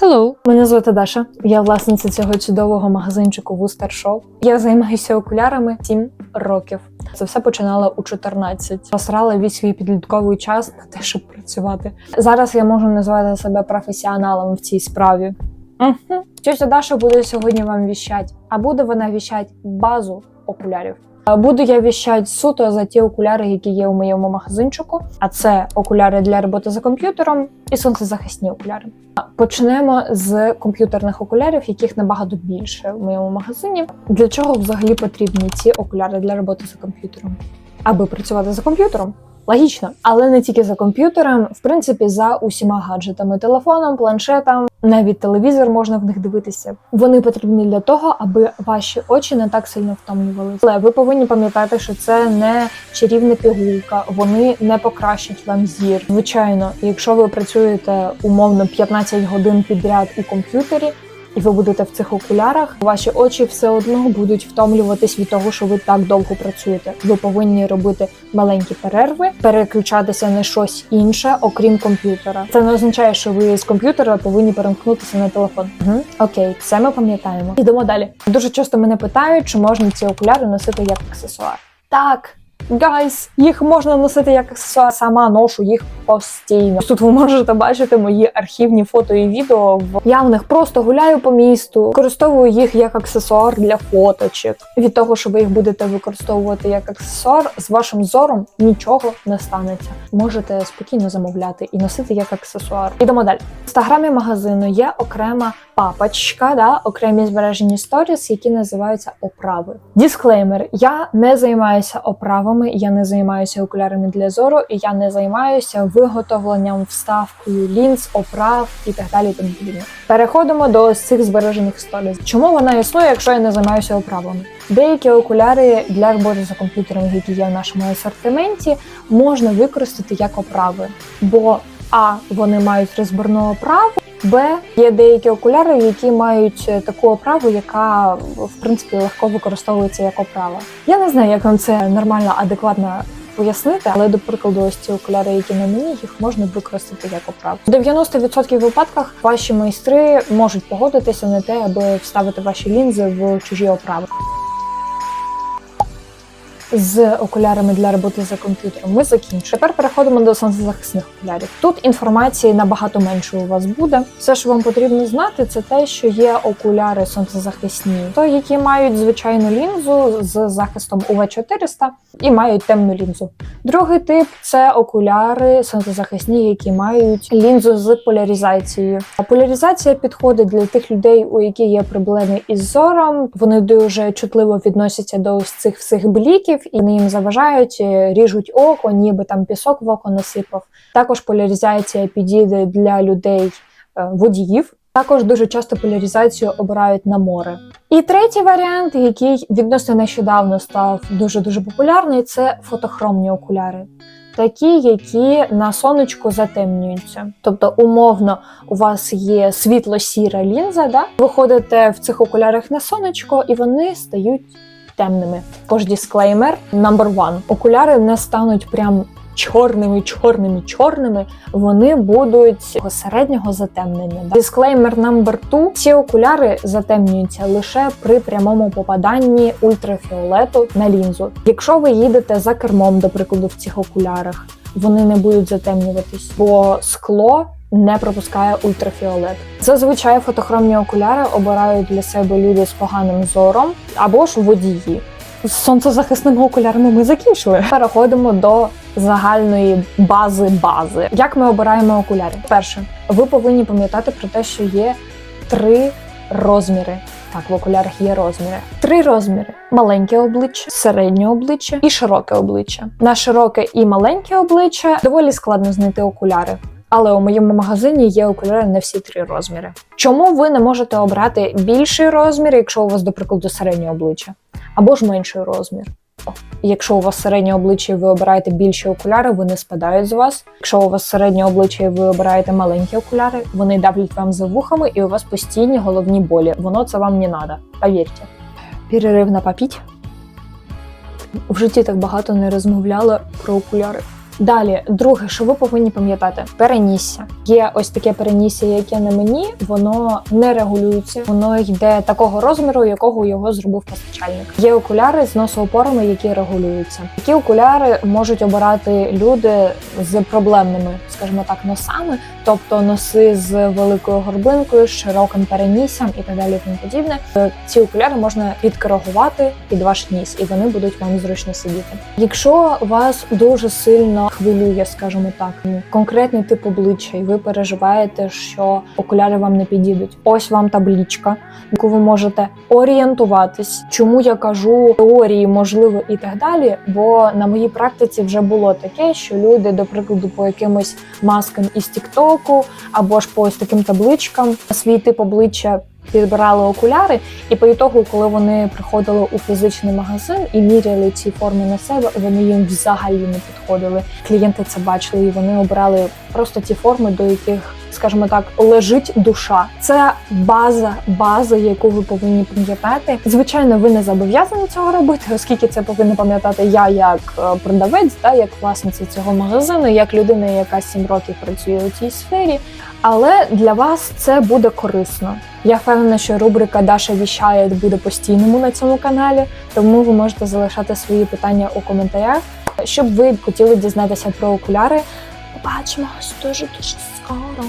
Hello! Мене звати Даша. Я власниця цього чудового магазинчику Wooster Show. Я займаюся окулярами 7 років. Це все починала у 14. Посрала весь свій підлітковий час на те, щоб працювати. Зараз я можу назвати себе професіоналом в цій справі. Угу. Тетя Даша буде сьогодні вам віщать, а буде вона віщать базу окулярів. Буду я віщати суто за ті окуляри, які є у моєму магазинчику. А це окуляри для роботи за комп'ютером і сонцезахисні окуляри. Почнемо з комп'ютерних окулярів, яких набагато більше в моєму магазині. Для чого взагалі потрібні ці окуляри для роботи за комп'ютером? Аби працювати за комп'ютером. Логічно, але не тільки за комп'ютером, в принципі, за усіма гаджетами, телефоном, планшетом, навіть телевізор можна в них дивитися. Вони потрібні для того, аби ваші очі не так сильно втомлювалися. Але ви повинні пам'ятати, що це не чарівна пігулка, вони не покращать вам зір. Звичайно, якщо ви працюєте умовно 15 годин підряд у комп'ютері. І ви будете в цих окулярах, ваші очі все одно будуть втомлюватись від того, що ви так довго працюєте. Ви повинні робити маленькі перерви, переключатися на щось інше, окрім комп'ютера. Це не означає, що ви з комп'ютера повинні перемкнутися на телефон. Угу. Окей, це ми пам'ятаємо. Ідемо далі. Дуже часто мене питають, чи можна ці окуляри носити як аксесуар. Так. Гайс, їх можна носити як аксесуар, сама ношу їх постійно. Тут ви можете бачити мої архівні фото і відео. Я в них просто гуляю по місту, використовую їх як аксесуар для фоточок. Від того, що ви їх будете використовувати як аксесуар, з вашим зором нічого не станеться. Можете спокійно замовляти і носити як аксесуар. Ідемо далі. В інстаграмі магазину є окрема папочка, да, окремі збережені сторіс, які називаються оправи. Дисклеймер: я не займаюся оправами, я не займаюся окулярами для зору, і я не займаюся виготовленням, вставкою лінз, оправ і так далі. Тому подібне. Переходимо до цих збережених сторіс. Чому вона існує, якщо я не займаюся оправами? Деякі окуляри для роботи за комп'ютером, які є в нашому асортименті, можна використати як оправи, бо а вони мають розбірну оправу. Б є деякі окуляри, які мають е, таку оправу, яка в принципі легко використовується як оправа. Я не знаю, як вам це нормально, адекватно пояснити, але до прикладу, ось ці окуляри, які на мені, їх можна використати як оправу. В 90% випадках ваші майстри можуть погодитися на те, аби вставити ваші лінзи в чужі оправи. З окулярами для роботи за комп'ютером ми закінчили. Тепер переходимо до сонцезахисних окулярів. Тут інформації набагато менше у вас буде. Все, що вам потрібно знати, це те, що є окуляри сонцезахисні, то які мають звичайну лінзу з захистом UV 400 і мають темну лінзу. Другий тип це окуляри сонцезахисні, які мають лінзу з поляризацією. А поляризація підходить для тих людей, у яких є проблеми із зором. Вони дуже чутливо відносяться до цих всіх бліків, і вони їм заважають, е, ріжуть око, ніби там пісок в око насипав. Також поляризація підійде для людей е, водіїв. Також дуже часто поляризацію обирають на море. І третій варіант, який відносно нещодавно став дуже дуже популярний, це фотохромні окуляри. Такі, які на сонечку затемнюються. Тобто, умовно, у вас є світло-сіра лінза, да? ви в цих окулярах на сонечко, і вони стають темними. Також дисклеймер number one. Окуляри не стануть прям чорними, чорними, чорними. Вони будуть середнього затемнення. Дисклеймер number two. Ці окуляри затемнюються лише при прямому попаданні ультрафіолету на лінзу. Якщо ви їдете за кермом, до прикладу, в цих окулярах, вони не будуть затемнюватись, бо скло не пропускає ультрафіолет. Зазвичай фотохромні окуляри обирають для себе люди з поганим зором або ж водії. З сонцезахисними окулярами ми закінчили. Переходимо до загальної бази бази. Як ми обираємо окуляри? Перше, ви повинні пам'ятати про те, що є три розміри. Так, в окулярах є розміри. Три розміри: маленьке обличчя, середнє обличчя і широке обличчя. На широке і маленьке обличчя доволі складно знайти окуляри. Але у моєму магазині є окуляри на всі три розміри. Чому ви не можете обрати більший розмір, якщо у вас, до прикладу, середнє обличчя, або ж менший розмір? Якщо у вас середнє обличчя і ви обираєте більші окуляри, вони спадають з вас. Якщо у вас середнє обличчя і ви обираєте маленькі окуляри, вони давлять вам за вухами, і у вас постійні головні болі. Воно це вам не треба, повірте. Перерив на попіть. В житті так багато не розмовляла про окуляри. Далі, друге, що ви повинні пам'ятати, перенісся. Є ось таке перенісся, яке на мені, воно не регулюється, воно йде такого розміру, якого його зробив постачальник. Є окуляри з носоопорами, які регулюються. Такі окуляри можуть обирати люди з проблемними, скажімо так, носами, тобто носи з великою горбинкою, широким переніссям і так далі. Тому подібне. Е, Ці окуляри можна підкоригувати під ваш ніс, і вони будуть вам зручно сидіти. Якщо вас дуже сильно хвилює, скажімо так, конкретний тип обличчя, і ви переживаєте, що окуляри вам не підійдуть. Ось вам таблічка, яку ви можете орієнтуватись. Чому я кажу теорії, можливо, і так далі. Бо на моїй практиці вже було таке, що люди, до прикладу, по якимось маскам із Тіктоку або ж по ось таким табличкам свій тип обличчя. Підбирали окуляри, і по ітогу, коли вони приходили у фізичний магазин і міряли ці форми на себе, вони їм взагалі не підходили. Клієнти це бачили, і вони обрали просто ті форми, до яких, скажімо так, лежить душа. Це база, база, яку ви повинні пам'ятати. Звичайно, ви не зобов'язані цього робити, оскільки це повинна пам'ятати я як е, продавець, та як власниця цього магазину, як людина, яка 7 років працює у цій сфері. Але для вас це буде корисно. Я впевнена, що рубрика Даша віщає буде постійному на цьому каналі, тому ви можете залишати свої питання у коментарях. Щоб ви хотіли дізнатися про окуляри, побачимось дуже дуже скоро.